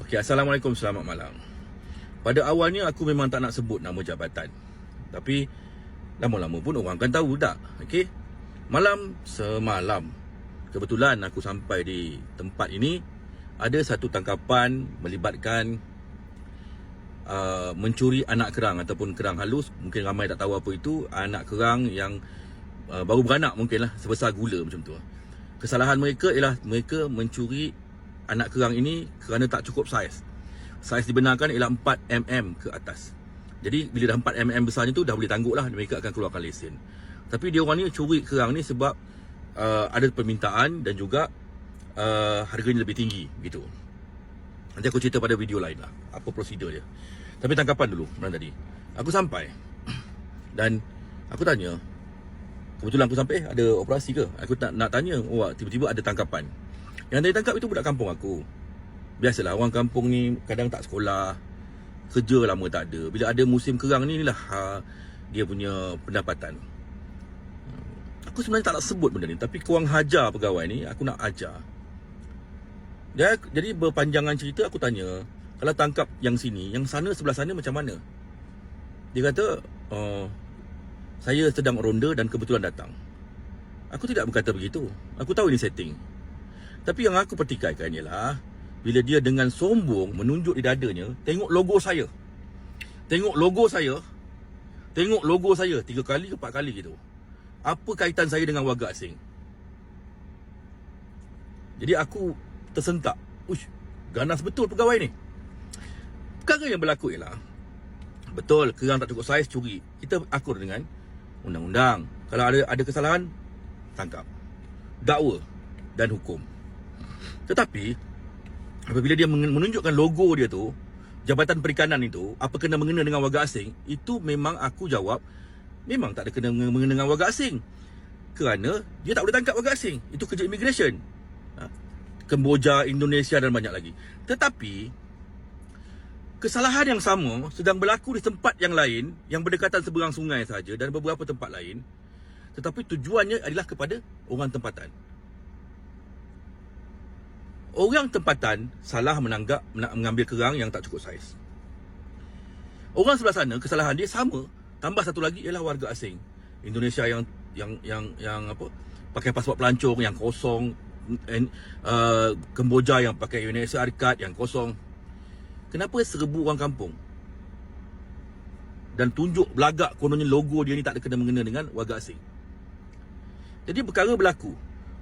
Okey, Assalamualaikum, selamat malam. Pada awalnya aku memang tak nak sebut nama jabatan. Tapi lama-lama pun orang akan tahu tak. Okey. Malam semalam kebetulan aku sampai di tempat ini ada satu tangkapan melibatkan uh, mencuri anak kerang ataupun kerang halus. Mungkin ramai tak tahu apa itu, anak kerang yang uh, baru beranak mungkinlah sebesar gula macam tu. Kesalahan mereka ialah mereka mencuri anak kerang ini kerana tak cukup saiz. Saiz dibenarkan ialah 4 mm ke atas. Jadi bila dah 4 mm besarnya tu dah boleh tangguk lah mereka akan keluarkan lesen. Tapi dia orang ni curi kerang ni sebab uh, ada permintaan dan juga uh, harganya lebih tinggi gitu. Nanti aku cerita pada video lain lah apa prosedur dia. Tapi tangkapan dulu malam tadi. Aku sampai dan aku tanya kebetulan aku sampai ada operasi ke? Aku tak nak tanya, oh tiba-tiba ada tangkapan. Yang tadi tangkap itu budak kampung aku. Biasalah orang kampung ni kadang tak sekolah. Kerja lama tak ada. Bila ada musim kerang ni inilah ha, dia punya pendapatan. Aku sebenarnya tak nak sebut benda ni tapi korang hajar pegawai ni, aku nak ajar. Dia, jadi berpanjangan cerita aku tanya, kalau tangkap yang sini, yang sana sebelah sana macam mana? Dia kata, oh, saya sedang ronda dan kebetulan datang. Aku tidak berkata begitu. Aku tahu ini setting. Tapi yang aku pertikaikan ialah bila dia dengan sombong menunjuk di dadanya, tengok logo saya. Tengok logo saya. Tengok logo saya tiga kali ke empat kali gitu. Apa kaitan saya dengan warga asing? Jadi aku tersentak. Ush, ganas betul pegawai ni. Perkara yang berlaku ialah Betul, kerang tak cukup saiz curi. Kita akur dengan undang-undang. Kalau ada ada kesalahan, tangkap. Dakwa dan hukum. Tetapi apabila dia menunjukkan logo dia tu, Jabatan Perikanan itu, apa kena mengena dengan warga asing, itu memang aku jawab memang tak ada kena mengena dengan warga asing. Kerana dia tak boleh tangkap warga asing. Itu kerja immigration. Ha? Kemboja, Indonesia dan banyak lagi. Tetapi kesalahan yang sama sedang berlaku di tempat yang lain yang berdekatan seberang sungai saja dan beberapa tempat lain tetapi tujuannya adalah kepada orang tempatan. Orang tempatan salah menanggap mengambil kerang yang tak cukup saiz. Orang sebelah sana kesalahan dia sama tambah satu lagi ialah warga asing. Indonesia yang yang yang yang apa? pakai pasport pelancong yang kosong and, uh, Kemboja yang pakai Indonesia card yang kosong Kenapa serbu orang kampung? Dan tunjuk belagak kononnya logo dia ni tak ada kena mengena dengan warga asing. Jadi perkara berlaku.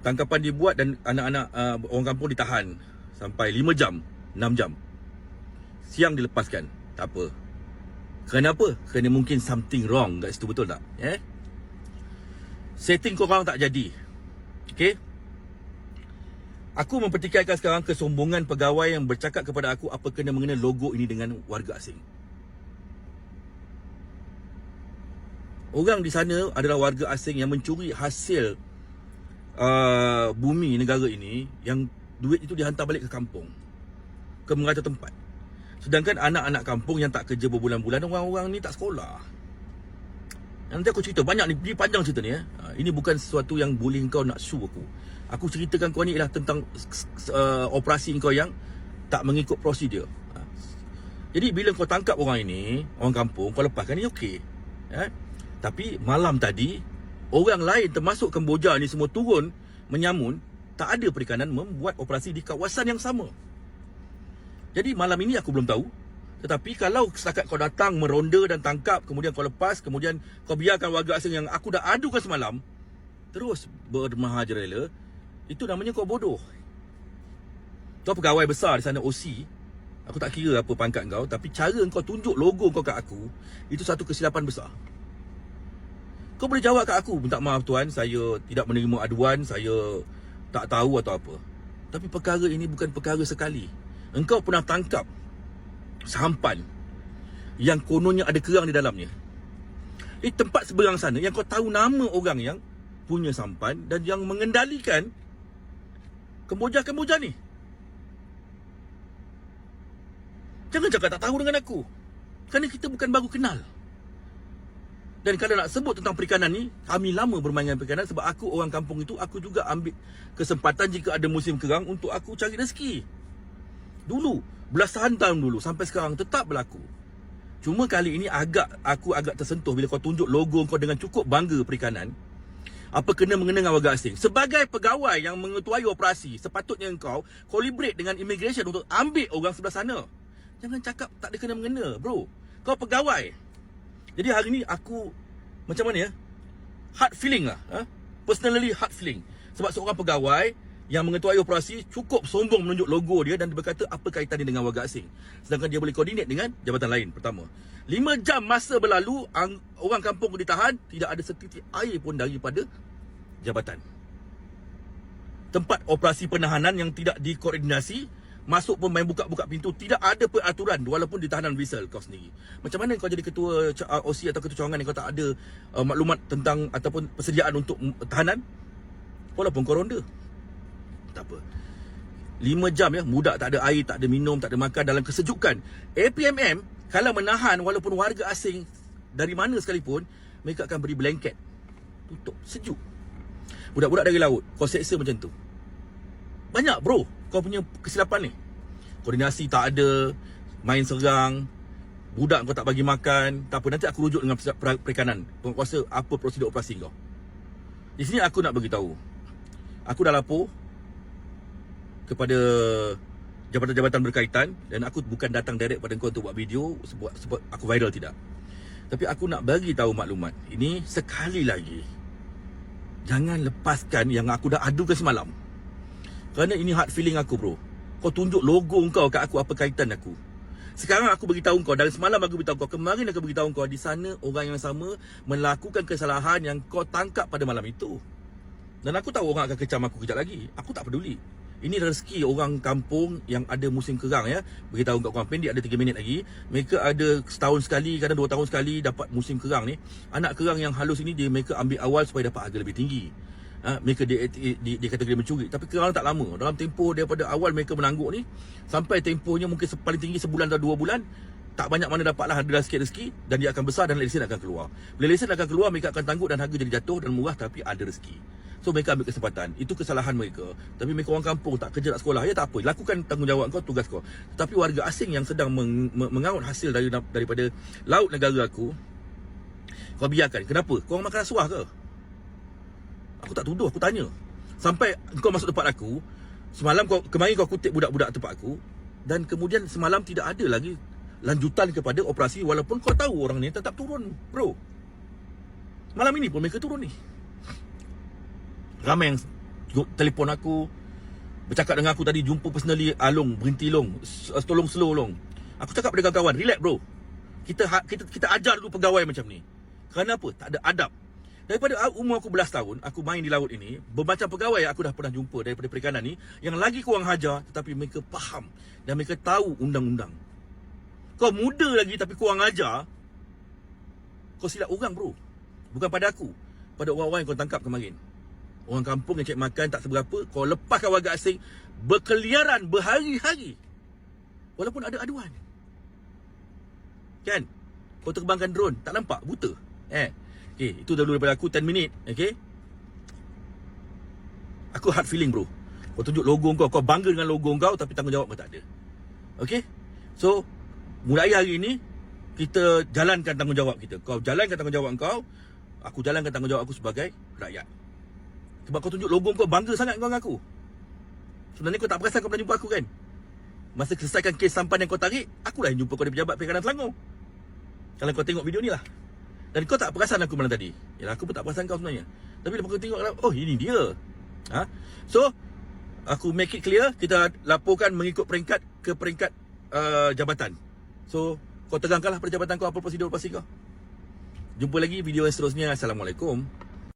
Tangkapan dibuat dan anak-anak uh, orang kampung ditahan sampai 5 jam, 6 jam. Siang dilepaskan. Tak apa. Kerana apa? Kerana mungkin something wrong kat situ betul tak? Eh? Setting korang tak jadi. Okay? Aku mempertikaikan sekarang kesombongan pegawai yang bercakap kepada aku apa kena mengenai logo ini dengan warga asing. Orang di sana adalah warga asing yang mencuri hasil uh, bumi negara ini yang duit itu dihantar balik ke kampung. Ke merata tempat. Sedangkan anak-anak kampung yang tak kerja berbulan-bulan orang-orang ni tak sekolah. Nanti aku cerita banyak ni, ni panjang cerita ni eh. Uh, ini bukan sesuatu yang boleh kau nak sue aku. Aku ceritakan kau ni ialah tentang uh, operasi kau yang tak mengikut prosedur. Ha. Jadi bila kau tangkap orang ini, orang kampung, kau lepaskan ni okey. Eh? Tapi malam tadi, orang lain termasuk Kemboja ni semua turun menyamun, tak ada perikanan membuat operasi di kawasan yang sama. Jadi malam ini aku belum tahu. Tetapi kalau setakat kau datang meronda dan tangkap, kemudian kau lepas, kemudian kau biarkan warga asing yang aku dah adukan semalam, terus bermahajarela, itu namanya kau bodoh. Kau pegawai besar di sana OC. Aku tak kira apa pangkat kau, tapi cara kau tunjuk logo kau kat aku, itu satu kesilapan besar. Kau boleh jawab kat aku, minta maaf tuan, saya tidak menerima aduan, saya tak tahu atau apa. Tapi perkara ini bukan perkara sekali. Engkau pernah tangkap sampan yang kononnya ada kerang di dalamnya. Di tempat seberang sana yang kau tahu nama orang yang punya sampan dan yang mengendalikan Kemboja-kemboja ni Jangan cakap tak tahu dengan aku Kerana kita bukan baru kenal Dan kalau nak sebut tentang perikanan ni Kami lama bermain dengan perikanan Sebab aku orang kampung itu Aku juga ambil kesempatan jika ada musim kerang Untuk aku cari rezeki Dulu, belasan tahun dulu sampai sekarang tetap berlaku. Cuma kali ini agak aku agak tersentuh bila kau tunjuk logo kau dengan cukup bangga perikanan. Apa kena mengena dengan warga asing? Sebagai pegawai yang mengetuai operasi, sepatutnya engkau collaborate dengan immigration untuk ambil orang sebelah sana. Jangan cakap tak ada kena mengena, bro. Kau pegawai. Jadi hari ni aku macam mana ya? Hard feeling lah. Ha? Personally hard feeling. Sebab seorang pegawai yang mengetuai operasi cukup sombong menunjuk logo dia dan dia berkata apa kaitan dia dengan warga asing. Sedangkan dia boleh koordinat dengan jabatan lain pertama. Lima jam masa berlalu orang kampung ditahan tidak ada setitik air pun daripada jabatan. Tempat operasi penahanan yang tidak dikoordinasi masuk pun main buka-buka pintu tidak ada peraturan walaupun ditahanan visa kau sendiri. Macam mana kau jadi ketua OC atau ketua cawangan yang kau tak ada uh, maklumat tentang ataupun persediaan untuk tahanan? Walaupun kau ronda. Tak apa. 5 jam ya Mudak tak ada air Tak ada minum Tak ada makan Dalam kesejukan. APMM Kalau menahan Walaupun warga asing Dari mana sekalipun Mereka akan beri blanket. Tutup. Sejuk. Budak-budak dari laut Kau seksa macam tu. Banyak bro Kau punya kesilapan ni Koordinasi tak ada Main serang Budak kau tak bagi makan Tak apa Nanti aku rujuk dengan perikanan Penguasa Apa prosedur operasi kau Di sini aku nak beritahu Aku dah lapor kepada jabatan-jabatan berkaitan dan aku bukan datang direct pada kau untuk buat video sebab sebab aku viral tidak. Tapi aku nak bagi tahu maklumat. Ini sekali lagi jangan lepaskan yang aku dah adukan semalam. Kerana ini hard feeling aku bro. Kau tunjuk logo kau kat aku apa kaitan aku. Sekarang aku beritahu kau dan semalam aku beritahu kau kemarin aku beritahu kau di sana orang yang sama melakukan kesalahan yang kau tangkap pada malam itu. Dan aku tahu orang akan kecam aku kejap lagi. Aku tak peduli. Ini rezeki orang kampung yang ada musim kerang ya. Beritahu kat korang pendek ada 3 minit lagi. Mereka ada setahun sekali, kadang 2 tahun sekali dapat musim kerang ni. Anak kerang yang halus ini dia mereka ambil awal supaya dapat harga lebih tinggi. Ha, mereka di, di, di, di kategori mencuri. Tapi kerang tak lama Dalam tempoh daripada awal mereka menangguk ni Sampai tempohnya mungkin paling tinggi sebulan atau dua bulan Tak banyak mana dapatlah harga sikit rezeki Dan dia akan besar dan lesen akan keluar. Bila lesen akan keluar mereka akan tangguh dan harga jadi jatuh dan murah Tapi ada rezeki. So mereka ambil kesempatan. Itu kesalahan mereka. Tapi mereka orang kampung tak kerja nak sekolah. Ya tak apa. Lakukan tanggungjawab kau Tugas kau. Tapi warga asing yang sedang meng, mengaut hasil dari, daripada Laut negara aku Kau biarkan. Kenapa? Kau makan rasuah ke? Aku tak tuduh Aku tanya. Sampai kau masuk tempat aku Semalam kau Kemarin kau kutip budak-budak tempat aku Dan kemudian semalam tidak ada lagi Lanjutan kepada operasi Walaupun kau tahu orang ni tetap turun Bro. Malam ini pun mereka turun ni. Ramai yang telefon aku Bercakap dengan aku tadi Jumpa personally Along Berhenti long Tolong slow long. Aku cakap pada kawan-kawan Relax bro. Kita, ha, kita kita ajar dulu pegawai macam ni. Kerana apa? Tak ada adab Daripada umur aku belas tahun Aku main di laut ini Bermacam pegawai yang aku dah pernah jumpa Daripada perikanan ni. Yang lagi kurang hajar Tetapi mereka faham Dan mereka tahu undang-undang. Kau muda lagi tapi kurang ajar Kau silap orang bro. Bukan pada aku Pada orang-orang yang kau tangkap kemarin. Orang kampung yang cek makan tak seberapa Kau lepaskan warga asing Berkeliaran berhari-hari. Walaupun ada aduan. Kan? Kau terbangkan drone Tak nampak Buta. Eh Okay Itu dulu daripada aku 10 minit Okay Aku hard feeling bro Kau tunjuk logo kau Kau bangga dengan logo kau Tapi tanggungjawab kau tak ada Okay So Mulai hari ini Kita jalankan tanggungjawab kita Kau jalankan tanggungjawab kau Aku jalankan tanggungjawab aku sebagai rakyat sebab kau tunjuk logo kau bangga sangat kau dengan aku. Sebenarnya kau tak perasan kau pernah jumpa aku kan? Masa selesaikan kes sampan yang kau tarik, aku lah yang jumpa kau di pejabat perikanan Selangor. Kalau kau tengok video ni lah. Dan kau tak perasan aku malam tadi. Yalah aku pun tak perasan kau sebenarnya. Tapi lepas kau tengok, oh ini dia. Ha? So, aku make it clear, kita laporkan mengikut peringkat ke peringkat uh, jabatan. So, kau tegangkanlah pada jabatan kau apa prosedur pasti kau. Jumpa lagi video yang seterusnya. Assalamualaikum.